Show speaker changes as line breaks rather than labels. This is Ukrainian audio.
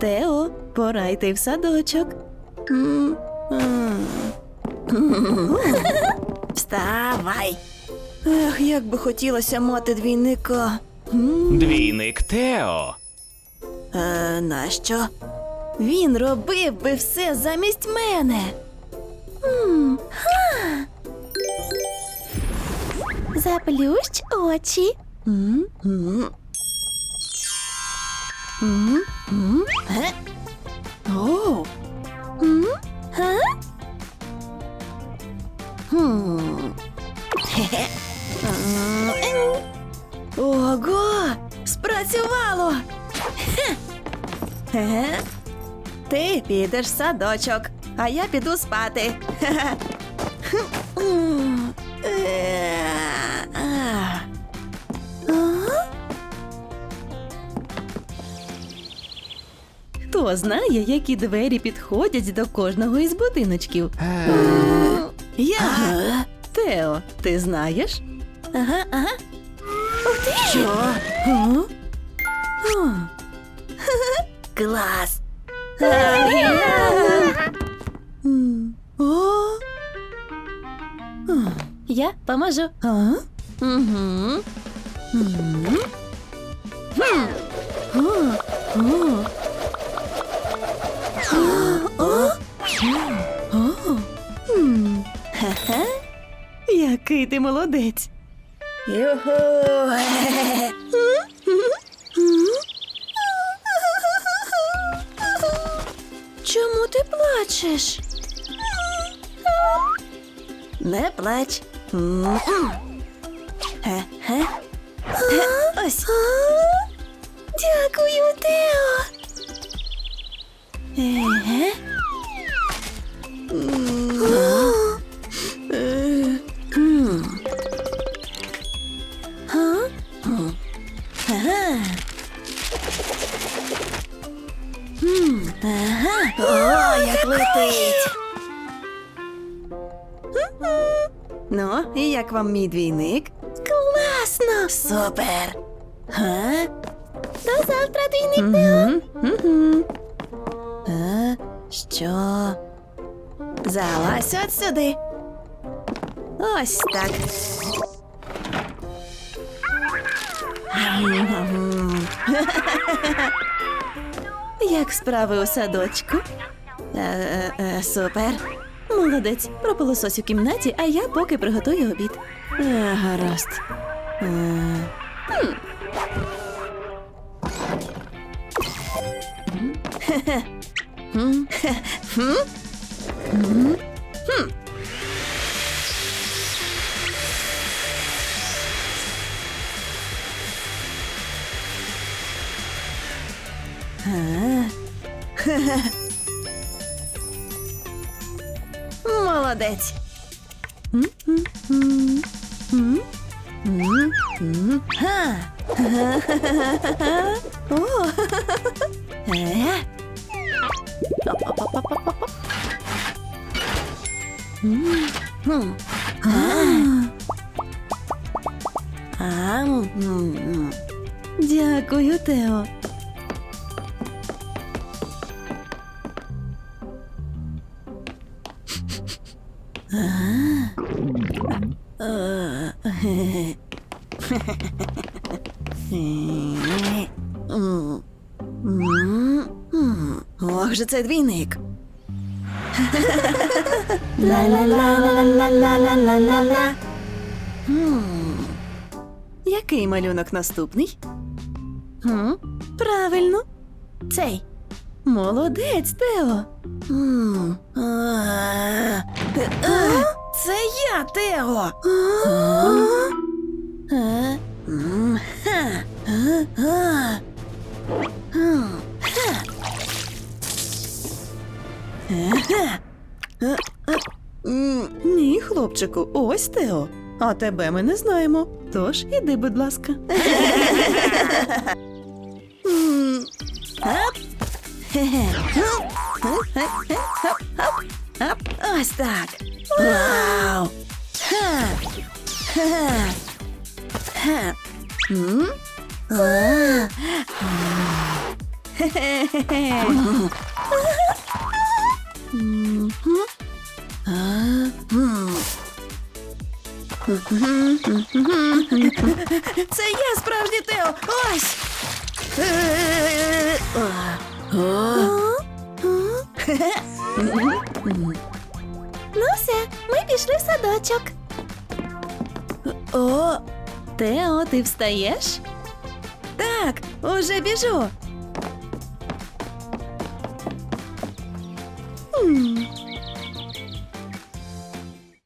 Тео, пора йти в садочок. Вставай. Ех, як би хотілося мати двійника.
Двійник Тео.
Е, нащо? Він робив би все замість мене. М, ха. Заплющ очі. О. Ого! Спрацювало. Ти підеш в садочок, а я піду спати. Е. Хто знає, які двері підходять до кожного із будиночків? Я. Тео, ти знаєш? Ага, ага. Ух ти! Що? А. Клас! Я поможу. А? Угу. Який ти молодець. Юху. Чому ти плачеш? Не плач. Ось. Дякую, Тео. Ага. М, Ага. О, як летить. Ну, і як вам мій двійник? Класно! Супер! Га? До завтра, двійник Угу. А, що? Залазь от сюди. Ось так. Як справи у садочку? Е, е, е, супер. Молодець, пропилосось у кімнаті, а я поки приготую обід. Гаразд. Хм. Хе-хе. М, хе, хм? Хм. М. Дякую, Тео. Ох же це двійник. Ла-ла-ла-ла-ла-ла-ла-ла-ла. Який малюнок наступний? Правильно. Цей. Молодець, Тео. М, а, а, Це я, Тео. А? А? М, ха. А, а. Хм, ха. Ага. Е, е, м, Ні, хлопчику, ось Тео. А тебе ми не знаємо. Тож іди, будь ласка. Ось так. Вау. Це я справжній Тео. Ось. Е, а. О. Ну все, ми пішли в садочок. О, Тео, ти встаєш? Так, уже біжу.